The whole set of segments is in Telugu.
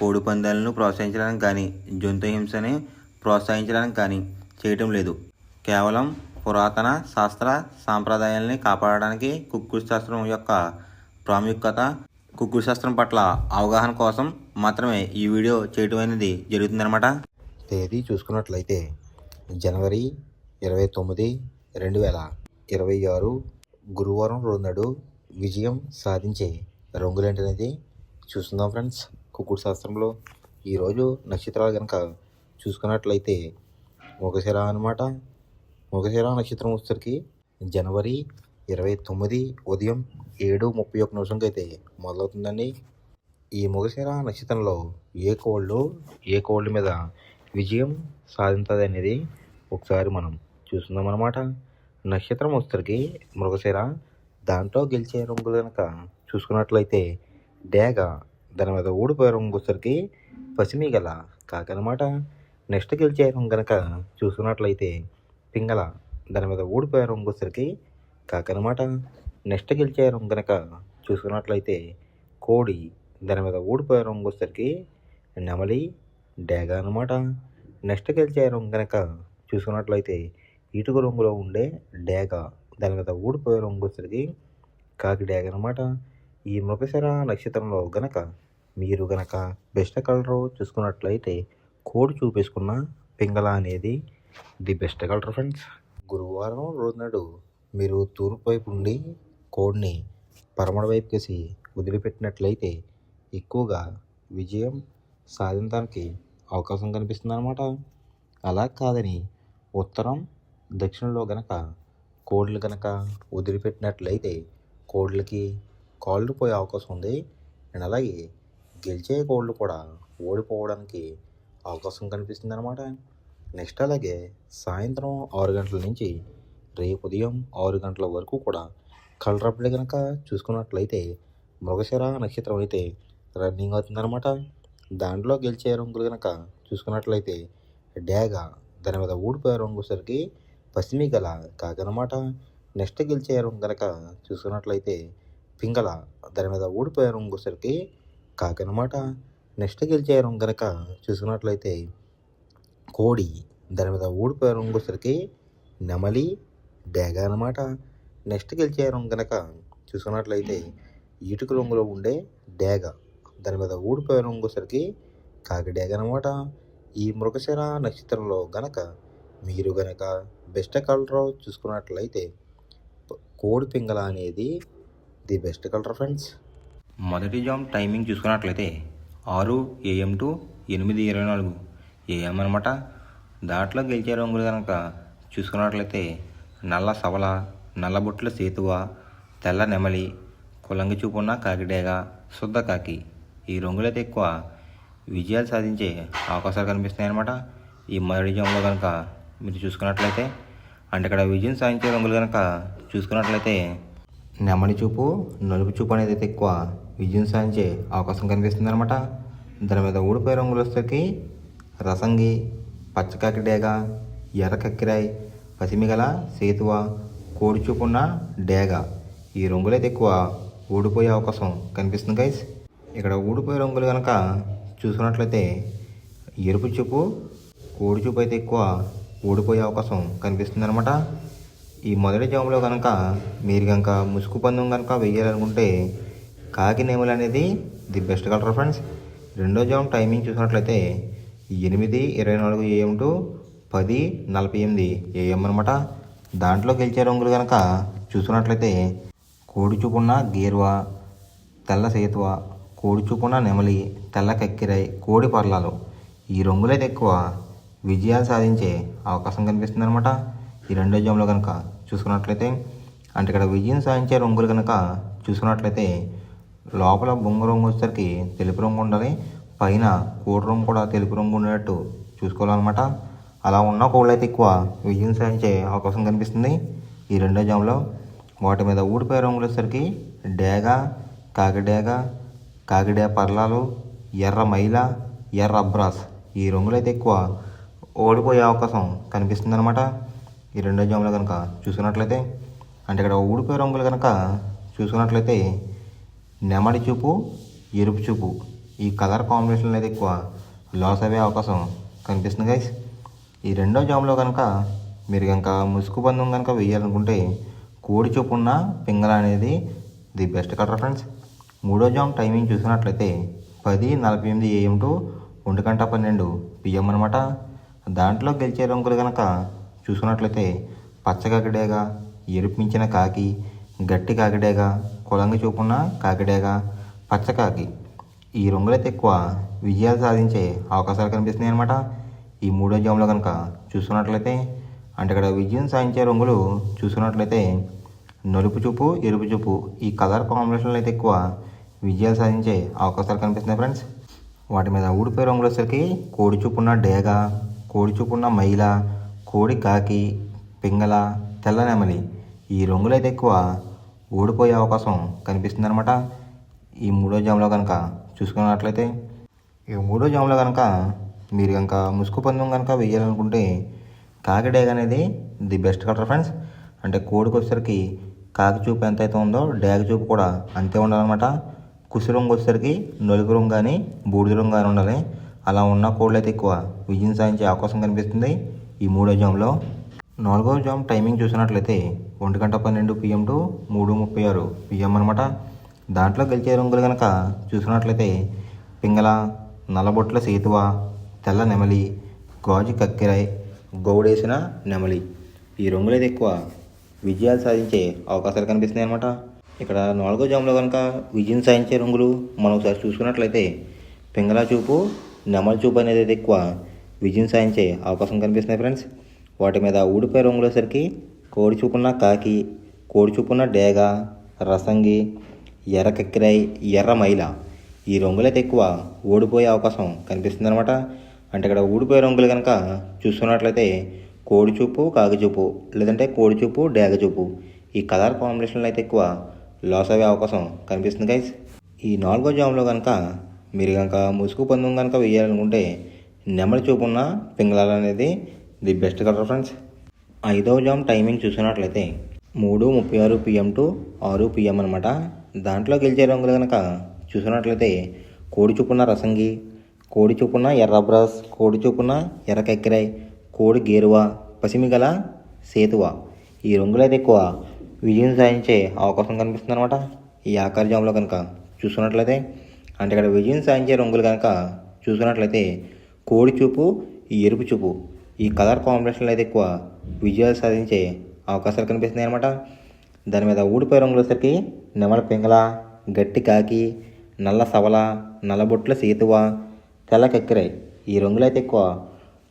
కోడి పందాలను ప్రోత్సహించడానికి కానీ జంతు హింసని ప్రోత్సహించడానికి కానీ చేయటం లేదు. కేవలం పురాతన శాస్త్ర సాంప్రదాయాల్ని కాపాడడానికి కుక్కుడు శాస్త్రం యొక్క ప్రాముఖ్యత కుక్కుడు శాస్త్రం పట్ల అవగాహన కోసం మాత్రమే ఈ వీడియో చేయటం అనేది జరుగుతుందన్నమాట. తేదీ చూసుకున్నట్లయితే జనవరి ఇరవై తొమ్మిది రెండు వేల ఇరవై ఆరు. గురువారం రోజు నాడు విజయం సాధించే రంగులేంటనేది చూస్తున్నాం ఫ్రెండ్స్. కుక్కుడు శాస్త్రంలో ఈరోజు నక్షత్రాలు కనుక చూసుకున్నట్లయితే మొగశిర అనమాట మృగశిర నక్షత్రం వచ్చేసరికి జనవరి ఇరవై తొమ్మిది ఉదయం ఏడు ముప్పై ఒక్క నిమిషంకి అయితే మొదలవుతుందండి. ఈ మృగశిర నక్షత్రంలో ఏ కోళ్ళు ఏ కోళ్ళ మీద విజయం సాధించదు అనేది ఒకసారి మనం చూస్తున్నాం అనమాట నక్షత్రం వచ్చేసరికి మృగశిర దాంట్లో గెలిచే రంగులు కనుక చూసుకున్నట్లయితే డేగ దాని మీద ఊడిపోయే రంగు వచ్చేసరికి పసిమి గల కాకనమాట నెక్స్ట్ గెలిచే రంగు కనుక చూసుకున్నట్లయితే పింగళ దాని మీద ఊడిపోయే రంగు కాకనమాట నెక్స్ట్ గెలిచే రంగు కనుక చూసుకున్నట్లయితే కోడి దాని మీద ఊడిపోయే రంగు నెమలి డేగ అనమాట నెక్స్ట్ గెలిచే రంగు కనుక చూసుకున్నట్లయితే ఇటుక రంగులో ఉండే డేగ దాని మీద ఊడిపోయే రంగు కాకి డేగ అనమాట ఈ మృగశిర నక్షత్రంలో గనక మీరు గనక బెస్ట్ కలర్ చూసుకున్నట్లయితే కోడ్ చూపేసుకున్న పింగళ అనేది ది బెస్ట్ కలర్ ఫ్రెండ్స్. గురువారం రోజు నాడు మీరు తూర్పు వైపు ఉండి కోడ్ని పరమడ వైపు కేసి వదిలిపెట్టినట్లయితే ఎక్కువగా విజయం సాధించడానికి అవకాశం కనిపిస్తుంది అనమాట అలా కాదని ఉత్తరం దక్షిణంలో గనక కోడ్లు గనక వదిలిపెట్టినట్లయితే కోడ్లకి కాళ్ళు పోయే అవకాశం ఉంది. అండ్ అలాగే గెలిచే కోళ్ళు కూడా ఓడిపోవడానికి అవకాశం కనిపిస్తుంది అనమాట నెక్స్ట్ అలాగే సాయంత్రం ఆరు గంటల నుంచి రేపు ఉదయం ఆరు గంటల వరకు కూడా కలరప్పుడే కనుక చూసుకున్నట్లయితే మృగశిర నక్షత్రం అయితే రన్నింగ్ అవుతుందన్నమాట. దాంట్లో గెలిచే రంగులు కనుక చూసుకున్నట్లయితే డేగ దాని మీద ఊడిపోయే రంగుసరికి పసిమి గల కాకనమాట నెక్స్ట్ గెలిచే రంగు కనుక చూసుకున్నట్లయితే పింగళ దాని మీద ఊడిపోయే రంగు కాకనమాట నెక్స్ట్ గెలిచే రంగు కనుక చూసుకున్నట్లయితే కోడి దాని మీద ఊడిపోయే రంగు సరికి నెమలి డేగ అనమాట నెక్స్ట్ గెలిచే కనుక చూసుకున్నట్లయితే ఇటుక రంగులో ఉండే డేగ దాని మీద ఊడిపోయే రంగు సరికి కాకి డేగ అనమాట ఈ మృగశిర నక్షత్రంలో గనక మీరు గనక బెస్ట్ కలర్ చూసుకున్నట్లయితే కోడి పింగళ అనేది ది బెస్ట్ కలర్ ఫ్రెండ్స్. మొదటి జామ్ టైమింగ్ చూసుకున్నట్లయితే ఆరు ఏఎం టు ఎనిమిది ఇరవై నాలుగు ఏఎం అనమాట దాంట్లో గెలిచే రంగులు కనుక చూసుకున్నట్లయితే నల్ల సవల నల్లబొట్ల సేతువ తెల్ల నెమలి కులంగి చూపున్న కాకిడేగ శుద్ధ కాకి ఈ రంగులైతే ఎక్కువ విజయాలు సాధించే అవకాశాలు కనిపిస్తాయన్నమాట ఈ మొదటి జామ్లో కనుక మీరు చూసుకున్నట్లయితే అంటే ఇక్కడ విజయం సాధించే రంగులు కనుక చూసుకున్నట్లయితే నెమలి చూపు నలుపు చూపు అనేది అయితే ఎక్కువ విజయం సాధించే అవకాశం కనిపిస్తుంది అనమాట దాని మీద ఊడిపోయే రంగులు రసంగి పచ్చకాకిడేగ ఎర్ర కక్కిరాయి పసిమిగల సేతువ కోడి చూపున్న డేగ. ఈ రంగులైతే ఎక్కువ ఊడిపోయే అవకాశం కనిపిస్తుంది గైస్ ఇక్కడ ఊడిపోయే రంగులు కనుక చూసుకున్నట్లయితే ఎరుపు చూపు కోడి చూపు అయితే ఎక్కువ ఊడిపోయే అవకాశం కనిపిస్తుంది అనమాట ఈ మొదటి జాములో కనుక మీరు కనుక ముసుగు పందెం కనుక వెయ్యాలనుకుంటే కాకి నేములు అనేది ది బెస్ట్ కలర్ ఫ్రెండ్స్. రెండో జామ్ టైమింగ్ చూసినట్లయితే ఎనిమిది ఇరవై నాలుగు ఏఎం టు పది నలభై ఎనిమిది ఏఎం అనమాట దాంట్లో గెలిచే రంగులు కనుక చూసుకున్నట్లయితే కోడి చూపున్న తెల్ల సేతువ కోడి నెమలి తెల్ల కక్కిరాయి కోడి పర్లాలు. ఈ రంగులైతే ఎక్కువ విజయాలు సాధించే అవకాశం కనిపిస్తుంది అనమాట ఈ రెండో జంలో కనుక చూసుకున్నట్లయితే అంటే ఇక్కడ విజయం సాధించే రంగులు కనుక చూసుకున్నట్లయితే లోపల బొంగు రంగు వచ్చేసరికి తెలుపు రంగు ఉండాలి పైన కోటి రంగు కూడా తెలుపు రంగు ఉండేటట్టు చూసుకోవాలన్నమాట. అలా ఉన్న కోళ్ళు అయితే ఎక్కువ విజయం సాధించే అవకాశం కనిపిస్తుంది ఈ రెండో జాములో వాటి మీద ఊడిపోయే రంగులు వచ్చేసరికి డేగ కాకిడేగ కాకిడే పర్లాలు ఎర్ర మైల ఎర్ర అబ్రాస్ ఈ రంగులు అయితే ఎక్కువ ఓడిపోయే అవకాశం కనిపిస్తుంది అన్నమాట ఈ రెండో జాములో కనుక చూసుకున్నట్లయితే అంటే ఇక్కడ ఊడిపోయే రంగులు కనుక చూసుకున్నట్లయితే నెమడి చూపు ఎరుపు చూపు ఈ కలర్ కాంబినేషన్ అనేది ఎక్కువ లాస్ అయ్యే అవకాశం కనిపిస్తుంది గైస్ ఈ రెండో జామ్లో కనుక మీరు కనుక ముసుగు బంధం కనుక వేయాలనుకుంటే కోడి చూపు ఉన్న పింగళ అనేది ది బెస్ట్ కలర్ ఫ్రెండ్స్. మూడో జామ్ టైమింగ్ చూసినట్లయితే పది నలభై ఎనిమిది ఏఎం టు ఒంటి గంట పన్నెండు పిఎం అనమాట దాంట్లో గెలిచే రంగులు కనుక చూసుకున్నట్లయితే పచ్చ కాకిడేగా ఎరుపు మించిన కాకి గట్టి కాకిడేగా కొలంగి చూపున్న కాకిడేగా పచ్చ కాకి. ఈ రంగులైతే ఎక్కువ విజయాలు సాధించే అవకాశాలు కనిపిస్తున్నాయి అనమాట ఈ మూడో జాములో కనుక చూసుకున్నట్లయితే అంటే ఇక్కడ విజయం సాధించే రంగులు చూసుకున్నట్లయితే నలుపు చూపు ఎరుపు చూపు ఈ కలర్ కాంబినేషన్లు అయితే ఎక్కువ విజయాలు సాధించే అవకాశాలు కనిపిస్తున్నాయి ఫ్రెండ్స్. వాటి మీద ఊడిపోయే రంగులు వచ్చేసరికి కోడి చూపున్న డేగ కోడి చూపున్న మైల కోడి కాకి పింగళ తెల్ల నెమలి ఈ రంగులైతే అయితే ఎక్కువ ఓడిపోయే అవకాశం కనిపిస్తుంది అనమాట ఈ మూడో జామ్లో కనుక చూసుకున్నట్లయితే ఈ మూడో జామ్లో కనుక మీరు కనుక ముసుగు పందెం కనుక వేయాలనుకుంటే కాకి డేగ అనేది ది బెస్ట్ కలర్ ఫ్రెండ్స్. అంటే కోడికి వచ్చేసరికి కాకి చూపు ఎంత అయితే ఉందో డేగ చూపు కూడా అంతే ఉండాలన్నమాట. కుసి రంగు వచ్చేసరికి నలుగు రంగు కానీ బూడిద రంగు కానీ ఉండాలి. అలా ఉన్న కోళ్ళు అయితే ఎక్కువ విజయం సాధించే అవకాశం కనిపిస్తుంది. ఈ మూడో జామ్లో నాలుగో జామ్ టైమింగ్ చూసినట్లయితే ఒంటి గంట పన్నెండు పిఎం టు మూడు ముప్పై ఆరు పిఎం అనమాట దాంట్లో గెలిచే రంగులు కనుక చూసినట్లయితే పింగళ నల్లబొట్ల సేతువ తెల్ల నెమలి గాజు కక్కిరాయ్ గౌడేసిన నెమలి. ఈ రంగులు ఎక్కువ విజయాలు సాధించే అవకాశాలు కనిపిస్తున్నాయి అనమాట ఇక్కడ నాలుగో జామ్లో కనుక విజయం సాధించే రంగులు మనం ఒకసారి చూసుకున్నట్లయితే పింగళ చూపు నెమలి చూపు అనేది ఎక్కువ విజయం సాధించే అవకాశం కనిపిస్తున్నాయి ఫ్రెండ్స్. వాటి మీద ఊడిపోయే రంగులు కోడి చూపున్న కాకి కోడి చూపున్న డేగ రసంగి ఎర్ర కక్కిరాయి ఎర్ర మైల ఈ రంగులైతే ఎక్కువ ఓడిపోయే అవకాశం కనిపిస్తుంది అనమాట అంటే ఇక్కడ ఊడిపోయే రంగులు కనుక చూసుకున్నట్లయితే కోడి చూపు కాకి చూపు లేదంటే కోడి చూపు డేగ చూపు ఈ కలర్ కాంబినేషన్లో అయితే ఎక్కువ లాస్ అయ్యే అవకాశం కనిపిస్తుంది గైస్ ఈ నాలుగో జామ్లో కనుక మీరు కనుక ముసుగు పందం కనుక వేయాలనుకుంటే నెమలి చూపున్న పింగళాలు అనేది ది బెస్ట్ కలర్ ఫ్రెండ్స్. ఐదవ జామ్ టైమింగ్ చూసినట్లయితే మూడు ముప్పై ఆరు పిఎం టు ఆరు పిఎం అనమాట దాంట్లో గెలిచే రంగులు కనుక చూసినట్లయితే కోడి చూపున్న రసంగి కోడి చూపున్న ఎర్ర బ్రాస్ కోడి చూపున్న ఎర్ర కక్కిరాయ్ కోడి గేరువ పసిమిగల సేతువ. ఈ రంగులైతే ఎక్కువ విజయం సాధించే అవకాశం కనిపిస్తుంది అనమాట ఈ ఆకార జామ్లో కనుక చూసుకున్నట్లయితే అంటే ఇక్కడ విజయం సాధించే రంగులు కనుక చూసుకున్నట్లయితే కోడి చూపు ఈ ఎరుపు చూపు. ఈ కలర్ కాంబినేషన్లో అయితే ఎక్కువ విజయాలు సాధించే అవకాశాలు కనిపిస్తున్నాయి అనమాట దాని మీద ఊడిపోయే రంగులు వచ్చేసరికి నెమల పింగళ గట్టి కాకి నల్ల సవల నల్లబొట్ల సీతువ తెల్ల కక్కిరాయి ఈ రంగులు అయితే ఎక్కువ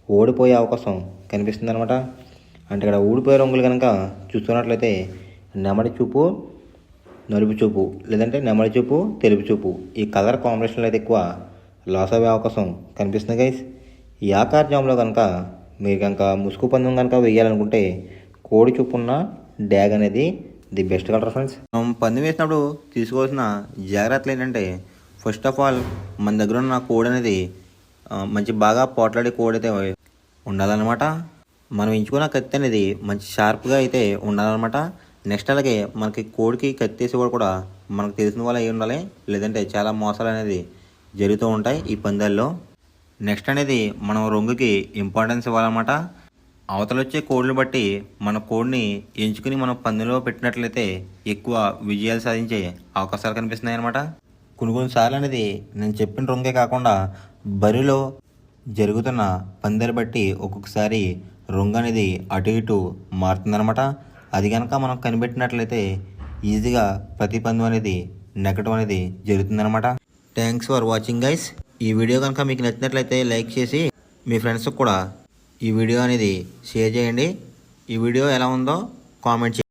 ఓడిపోయే అవకాశం కనిపిస్తుంది అనమాట అంటే ఇక్కడ ఊడిపోయే రంగులు కనుక చూస్తున్నట్లయితే నెమడి చూపు నలుపు చూపు లేదంటే నెమలి చూపు తెలుపు చూపు. ఈ కలర్ కాంబినేషన్లో అయితే ఎక్కువ లాస్ అయ్యే అవకాశం కనిపిస్తుంది గైస్. ఈ ఆకార జామ్లో కనుక మీరు కనుక ముసుగు పందెం కనుక వేయాలనుకుంటే కోడి చూపున్న డ్యాగ్ అనేది ది బెస్ట్ కలర్ ఫ్రెండ్స్. మనం పందెం వేసినప్పుడు తీసుకోవాల్సిన జాగ్రత్తలు ఏంటంటే ఫస్ట్ ఆఫ్ ఆల్ మన దగ్గర ఉన్న కోడి అనేది మంచి బాగా పోట్లాడే కోడి అయితే ఉండాలన్నమాట. మనం ఎంచుకున్న కత్తి అనేది మంచి షార్ప్గా అయితే ఉండాలన్నమాట. నెక్స్ట్ అలాగే మనకి కోడికి కత్తి వేసేవాడు కూడా మనకు తెలిసిన వాళ్ళు అయి ఉండాలి. లేదంటే చాలా మోసాలు అనేది జరుగుతూ ఉంటాయి ఈ పందాల్లో. నెక్స్ట్ అనేది మనం రొంగుకి ఇంపార్టెన్స్ ఇవ్వాలన్నమాట. అవతల వచ్చే కోడ్లు బట్టి మన కోడ్ని ఎంచుకుని మనం పందెంలో పెట్టినట్లయితే ఎక్కువ విజయాలు సాధించే అవకాశాలు కనిపిస్తున్నాయి అనమాట కొన్ని కొన్నిసార్లు అనేది నేను చెప్పిన రొంగే కాకుండా బరిలో జరుగుతున్న పందెలు బట్టి ఒక్కొక్కసారి రొంగ అనేది అటు ఇటు మారుతుందన్నమాట. అది కనుక మనం కనిపెట్టినట్లయితే ఈజీగా ప్రతి పందెం అనేది నెగటం అనేది జరుగుతుందన్నమాట. థ్యాంక్స్ ఫర్ వాచింగ్ గైస్ ఈ వీడియో కనుక మీకు నచ్చినట్లయితే లైక్ చేసి మీ ఫ్రెండ్స్కి కూడా ఈ వీడియో అనేది షేర్ చేయండి. ఈ వీడియో ఎలా ఉందో కామెంట్ చేయండి.